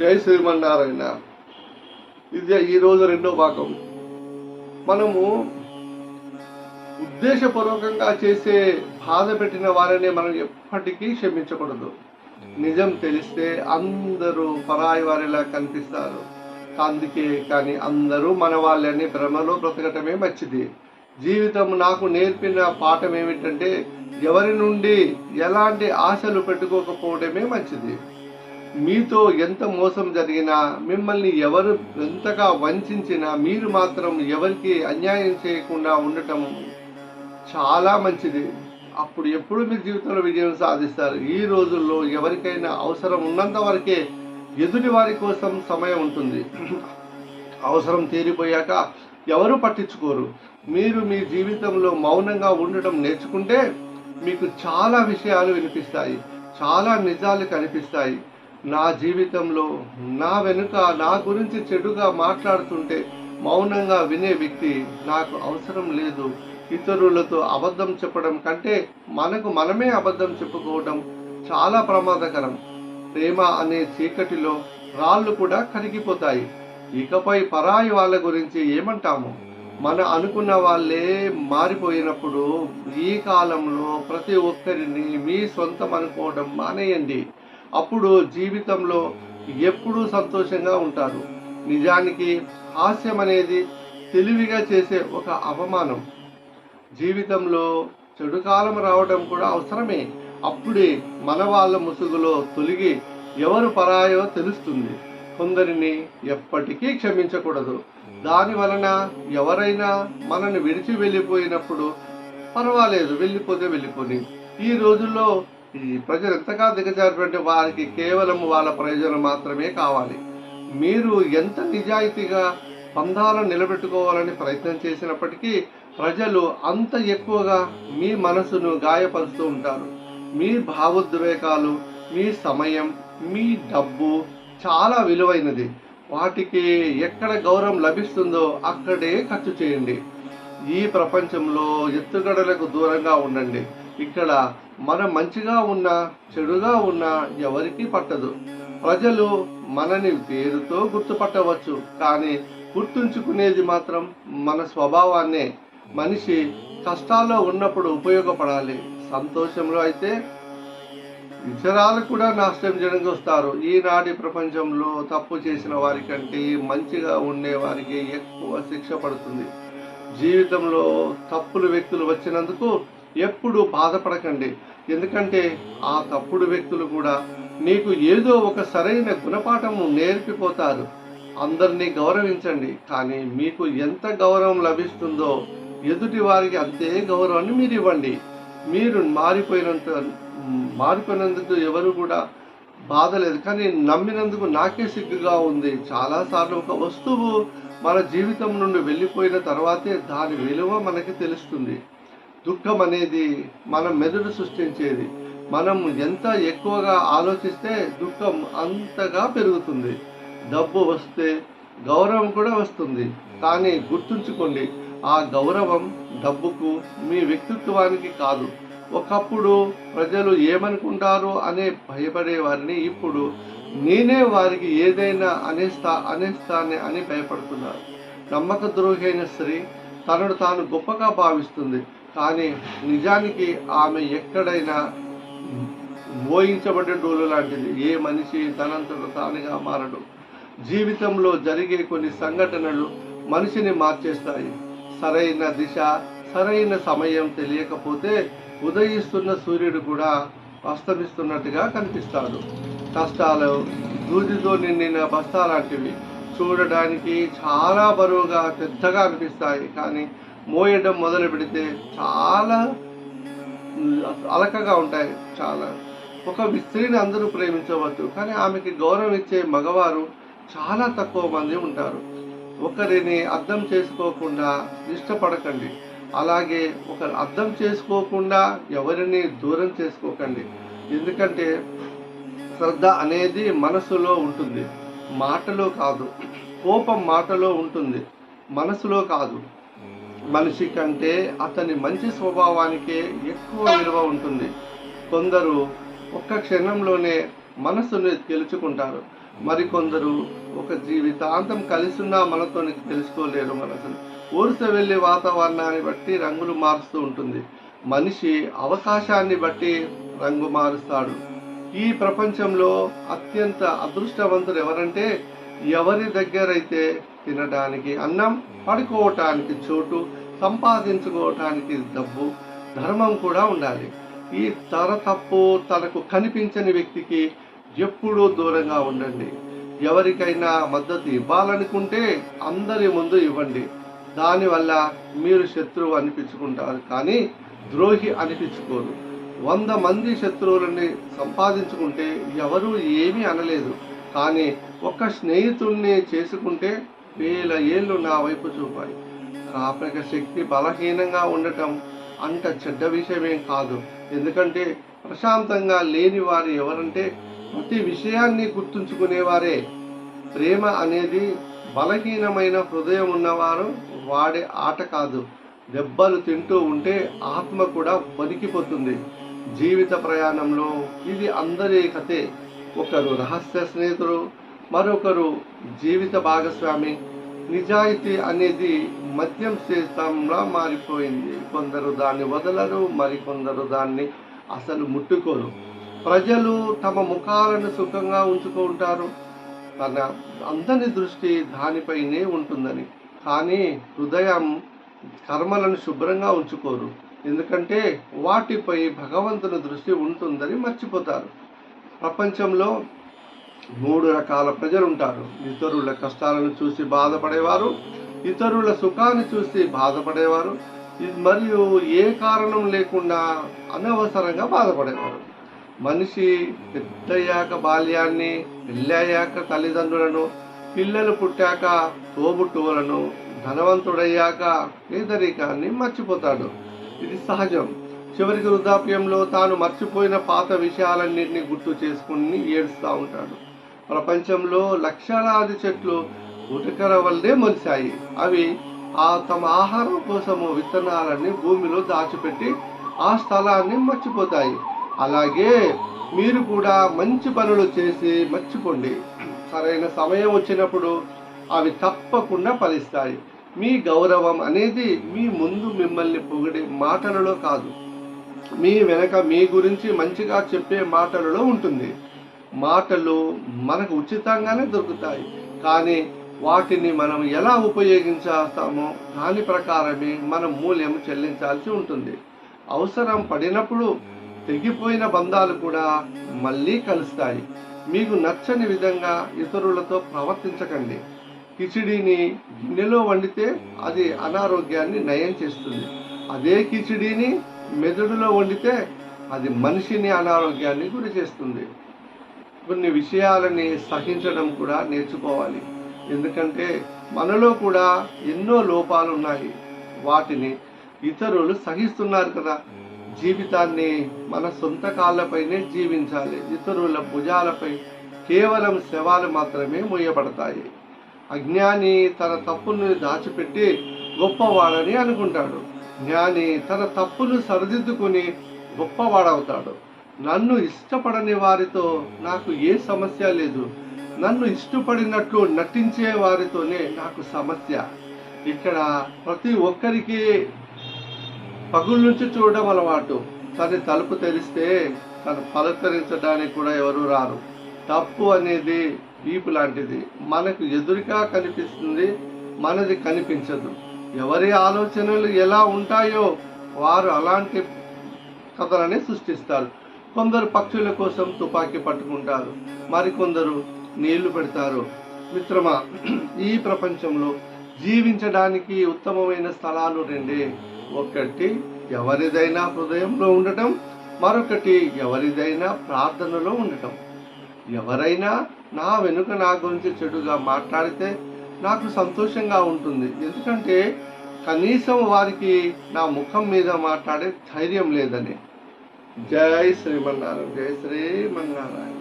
జై శ్రీమన్నారాయణ. ఇది ఈరోజు రెండో భాగం. మనము ఉద్దేశపూర్వకంగా చేసే బాధ పెట్టిన వారిని మనం ఎప్పటికీ క్షమించకూడదు. నిజం తెలిస్తే అందరూ పరాయి వారిలా కనిపిస్తారు. అందుకే కానీ అందరూ మన వాళ్ళని భ్రమలో బ్రతకటమే మంచిది. జీవితం నాకు నేర్పిన పాఠం ఏమిటంటే ఎవరి నుండి ఎలాంటి ఆశలు పెట్టుకోకపోవడమే మంచిది. మీతో ఎంత మోసం జరిగినా మిమ్మల్ని ఎవరు ఎంతగా వంచినా మీరు మాత్రం ఎవరికి అన్యాయం చేయకుండా ఉండటం చాలా మంచిది. అప్పుడు ఎప్పుడు మీ జీవితంలో విజయం సాధిస్తారు? ఈ రోజుల్లో ఎవరికైనా అవసరం ఉన్నంత వరకే ఎదుటి వారి కోసం సమయం ఉంటుంది. అవసరం తీరిపోయాక ఎవరు పట్టించుకోరు. మీరు మీ జీవితంలో మౌనంగా ఉండటం నేర్చుకుంటే మీకు చాలా విషయాలు వినిపిస్తాయి. చాలా నిజాలు కనిపిస్తాయి. నా జీవితంలో నా వెనుక నా గురించి చెడుగా మాట్లాడుతుంటే మౌనంగా వినే వ్యక్తి నాకు అవసరం లేదు. ఇతరులతో అబద్ధం చెప్పడం కంటే మనకు మనమే అబద్ధం చెప్పుకోవడం చాలా ప్రమాదకరం. ప్రేమ అనే చీకటిలో రాళ్ళు కూడా కరిగిపోతాయి. ఇకపై పరాయి వాళ్ళ గురించి ఏమంటాము? మన అనుకున్న వాళ్ళే మారిపోయినప్పుడు ఈ కాలంలో ప్రతి ఒక్కరిని మీ సొంతం అనుకోవడం మానేయండి. అప్పుడు జీవితంలో ఎప్పుడూ సంతోషంగా ఉంటారు. నిజానికి హాస్యం అనేది తెలివిగా చేసే ఒక అవమానం. జీవితంలో చెడు కాలం రావడం కూడా అవసరమే. అప్పుడే మన వాళ్ళ ముసుగులో తొలిగి ఎవరు పరాయో తెలుస్తుంది. కొందరిని ఎప్పటికీ క్షమించకూడదు. దాని వలన ఎవరైనా మనల్ని విడిచి వెళ్ళిపోయినప్పుడు పర్వాలేదు వెళ్ళిపోతే వెళ్ళిపోని. ఈ రోజుల్లో ఈ ప్రజలు ఎంతగా దిగజారిపోయింటే వారికి కేవలం వాళ్ళ ప్రయోజనం మాత్రమే కావాలి. మీరు ఎంత నిజాయితీగా బంధాలను నిలబెట్టుకోవాలని ప్రయత్నం చేసినప్పటికీ ప్రజలు అంత ఎక్కువగా మీ మనసును గాయపరుస్తూ ఉంటారు. మీ భావోద్వేగాలు మీ సమయం మీ డబ్బు చాలా విలువైనది. వాటికి ఎక్కడ గౌరవం లభిస్తుందో అక్కడే ఖర్చు చేయండి. ఈ ప్రపంచంలో ఎత్తుగడలకు దూరంగా ఉండండి. ఇక్కడ మనం మంచిగా ఉన్నా చెడుగా ఉన్నా ఎవరికీ పట్టదు. ప్రజలు మనని పేరుతో గుర్తుపట్టవచ్చు కానీ గుర్తుంచుకునేది మాత్రం మన స్వభావాన్నే. మనిషి కష్టాల్లో ఉన్నప్పుడు ఉపయోగపడాలి. సంతోషంలో అయితే ఇతరాలు కూడా నాశనం చేయడానికి వస్తారు. ఈనాటి ప్రపంచంలో తప్పు చేసిన వారికంటే మంచిగా ఉండే వారికి ఎక్కువ శిక్ష పడుతుంది. జీవితంలో తప్పులు వ్యక్తులు వచ్చినందుకు ఎప్పుడు బాధపడకండి. ఎందుకంటే ఆ తప్పుడు వ్యక్తులు కూడా నీకు ఏదో ఒక సరైన గుణపాఠము నేర్పిపోతారు. అందరినీ గౌరవించండి. కానీ మీకు ఎంత గౌరవం లభిస్తుందో ఎదుటి వారికి అంతే గౌరవాన్ని మీరు ఇవ్వండి మీరు మారిపోయినంత మారిపోయినందుకు ఎవరు కూడా బాధ లేదు కానీ నమ్మినందుకు నాకే సిగ్గుగా ఉంది. చాలాసార్లు ఒక వస్తువు మన జీవితం నుండి వెళ్ళిపోయిన తర్వాతే దాని విలువ మనకి తెలుస్తుంది. దుఃఖం అనేది మన మెదడు సృష్టించేది. మనం ఎంత ఎక్కువగా ఆలోచిస్తే దుఃఖం అంతగా పెరుగుతుంది. డబ్బు వస్తే గౌరవం కూడా వస్తుంది. కానీ గుర్తుంచుకోండి ఆ గౌరవం డబ్బుకు మీ వ్యక్తిత్వానికి కాదు. ఒకప్పుడు ప్రజలు ఏమనుకుంటారు అనే భయపడేవారిని ఇప్పుడు నేనే వారికి ఏదైనా అనేస్తా అనేస్తానే అని భయపడుతున్నారు. నమ్మక ద్రోహైన స్త్రీ తనను తాను గొప్పగా భావిస్తుంది. కానీ నిజానికి ఆమె ఎక్కడైనా మోయించబడ్డ డోలు లాంటిది. ఏ మనిషి తనంతట తానుగా మారడు. జీవితంలో జరిగే కొన్ని సంఘటనలు మనిషిని మార్చేస్తాయి. సరైన దిశ సరైన సమయం తెలియకపోతే ఉదయిస్తున్న సూర్యుడు కూడా అస్తమిస్తున్నట్టుగా కనిపిస్తాడు. కష్టాలు దూదితో నిండిన బస్తా లాంటివి చూడడానికి చాలా బరువుగా పెద్దగా అనిపిస్తాయి. కానీ మోయడం మొదలు పెడితే చాలా అలకగా ఉంటాయి చాలా. ఒక స్త్రీని అందరూ ప్రేమించవచ్చు కానీ ఆమెకి గౌరవం ఇచ్చే మగవారు చాలా తక్కువ మంది ఉంటారు. ఒకరిని అర్థం చేసుకోకుండా ఇష్టపడకండి. అలాగే ఒకరు అర్థం చేసుకోకుండా ఎవరిని దూరం చేసుకోకండి. ఎందుకంటే శ్రద్ధ అనేది మనసులో ఉంటుంది. మాటలో కాదు కోపం మాటలో ఉంటుంది. మనసులో కాదు. మనిషి కంటే అతని మంచి స్వభావానికే ఎక్కువ విలువ ఉంటుంది. కొందరు ఒక్క క్షణంలోనే మనసుని గెలుచుకుంటారు మరికొందరు ఒక జీవితాంతం కలిసున్నా మనతో తెలుసుకోలేరు మనసును. ఊరుస వెళ్ళే వాతావరణాన్ని బట్టి రంగులు మారుస్తూ ఉంటుంది. మనిషి అవకాశాన్ని బట్టి రంగు మారుస్తాడు. ఈ ప్రపంచంలో అత్యంత అదృష్టవంతులు ఎవరంటే ఎవరి దగ్గరైతే తినడానికి అన్నం పడుకోవటానికి చోటు సంపాదించుకోవటానికి డబ్బు ధర్మం కూడా ఉండాలి. ఈ తర తప్పు తనకు కనిపించని వ్యక్తికి ఎప్పుడూ దూరంగా ఉండండి. ఎవరికైనా మద్దతు ఇవ్వాలనుకుంటే అందరి ముందు ఇవ్వండి. దానివల్ల మీరు శత్రువు అనిపించుకుంటారు కానీ ద్రోహి అనిపించుకోరు. వంద మంది శత్రువులని సంపాదించుకుంటే ఎవరూ ఏమీ అనలేదు. కానీ ఒక్క స్నేహితుల్ని చేసుకుంటే వేల ఏళ్ళు నా వైపు చూపాయి కాపక శక్తి బలహీనంగా ఉండటం అంత చెడ్డ విషయమేం కాదు. ఎందుకంటే ప్రశాంతంగా లేని వారు ఎవరంటే ప్రతి విషయాన్ని గుర్తుంచుకునేవారే. ప్రేమ అనేది బలహీనమైన హృదయం ఉన్నవారు వాడే ఆట కాదు. దెబ్బలు తింటూ ఉంటే ఆత్మ కూడా బతికిపోతుంది జీవిత ప్రయాణంలో ఇది అందరి కథే. ఒకరు రహస్య స్నేహితుడు మరొకరు జీవిత భాగస్వామి. నిజాయితీ అనేది మద్యం శేషంలా మారిపోయింది. కొందరు దాన్ని వదలరు మరికొందరు దాన్ని అసలు ముట్టుకోరు. ప్రజలు తమ ముఖాలను సుఖంగా ఉంచుకుంటారు తన అందరి దృష్టి దానిపైనే ఉంటుందని. కానీ హృదయం కర్మలను శుభ్రంగా ఉంచుకోరు. ఎందుకంటే వాటిపై భగవంతుని దృష్టి ఉంటుందని మర్చిపోతారు. ప్రపంచంలో మూడు రకాల ప్రజలు ఉంటారు ఇతరుల కష్టాలను చూసి బాధపడేవారు ఇతరుల సుఖాన్ని చూసి బాధపడేవారు మరియు ఏ కారణం లేకుండా అనవసరంగా బాధపడేవారు. మనిషి పెద్దయ్యాక బాల్యాన్ని పెళ్ళయ్యాక తల్లిదండ్రులను పిల్లలు పుట్టాక తోబుట్టువులను ధనవంతుడయ్యాక పేదరికాన్ని మర్చిపోతాడు. ఇది సహజం. చివరికి వృద్ధాప్యంలో తాను మర్చిపోయిన పాత విషయాలన్నింటినీ గుర్తు చేసుకుని ఏడుస్తూ ఉంటాడు. ప్రపంచంలో లక్షలాది చెట్లు ఉటకర వల్లే మొలిశాయి. అవి ఆ తమ ఆహారం కోసము విత్తనాలన్నీ భూమిలో దాచిపెట్టి ఆ స్థలాన్ని మర్చిపోతాయి. అలాగే మీరు కూడా మంచి పనులు చేసి మర్చిపోండి. సరైన సమయం వచ్చినప్పుడు అవి తప్పకుండా ఫలిస్తాయి. మీ గౌరవం అనేది మీ ముందు మిమ్మల్ని పొగిడే మాటలలో కాదు. మీ వెనక మీ గురించి మంచిగా చెప్పే మాటలలో ఉంటుంది. మాటలు మనకు ఉచితంగానే దొరుకుతాయి. కానీ వాటిని మనం ఎలా ఉపయోగించేస్తామో దాని ప్రకారమే మనం మూల్యం చెల్లించాల్సి ఉంటుంది. అవసరం పడినప్పుడు తెగిపోయిన బంధాలు కూడా మళ్ళీ కలుస్తాయి. మీకు నచ్చని విధంగా ఇతరులతో ప్రవర్తించకండి. కిచిడీని గిన్నెలో వండితే అది అనారోగ్యాన్ని నయం చేస్తుంది. అదే కిచిడీని మెదడులో వండితే అది మనిషిని అనారోగ్యాన్ని గురి చేస్తుంది. కొన్ని విషయాలని సహించడం కూడా నేర్చుకోవాలి. ఎందుకంటే మనలో కూడా ఎన్నో లోపాలు ఉన్నాయి వాటిని ఇతరులు సహిస్తున్నారు కదా. జీవితాన్ని మన సొంత కాళ్ళపైనే జీవించాలి. ఇతరుల భుజాలపై కేవలం శవాలు మాత్రమే మోయబడతాయి. అజ్ఞాని తన తప్పును దాచిపెట్టి గొప్పవాడని అనుకుంటాడు. జ్ఞాని తన తప్పును సరిదిద్దుకుని గొప్పవాడవుతాడు. నన్ను ఇష్టపడని వారితో నాకు ఏ సమస్య లేదు. నన్ను ఇష్టపడినట్లు నటించే వారితోనే నాకు సమస్య. ఇక్కడ ప్రతి ఒక్కరికి పగుల నుంచి చూడడం అలవాటు. తన తలుపు తెరిస్తే తను పలకరించడానికి కూడా ఎవరు రారు. తప్పు అనేది వీపు లాంటిది. మనకు ఎదురుగా కనిపిస్తుంది మనది కనిపించదు. ఎవరి ఆలోచనలు ఎలా ఉంటాయో వారు అలాంటి కథలని సృష్టిస్తారు. కొందరు పక్షుల కోసం తుపాకీ పట్టుకుంటారు. మరికొందరు నీళ్ళు పెడతారు. మిత్రమా ఈ ప్రపంచంలో జీవించడానికి ఉత్తమమైన స్థలాలు రెండే. ఒకటి ఎవరిదైనా హృదయంలో ఉండటం. మరొకటి ఎవరిదైనా ప్రార్థనలో ఉండటం. ఎవరైనా నా వెనుక నా గురించి చెడుగా మాట్లాడితే నాకు సంతోషంగా ఉంటుంది. ఎందుకంటే కనీసం వారికి నా ముఖం మీద మాట్లాడే ధైర్యం లేదని. జై శ్రీమన్నారాయణ జై శ్రీమన్నారాయణ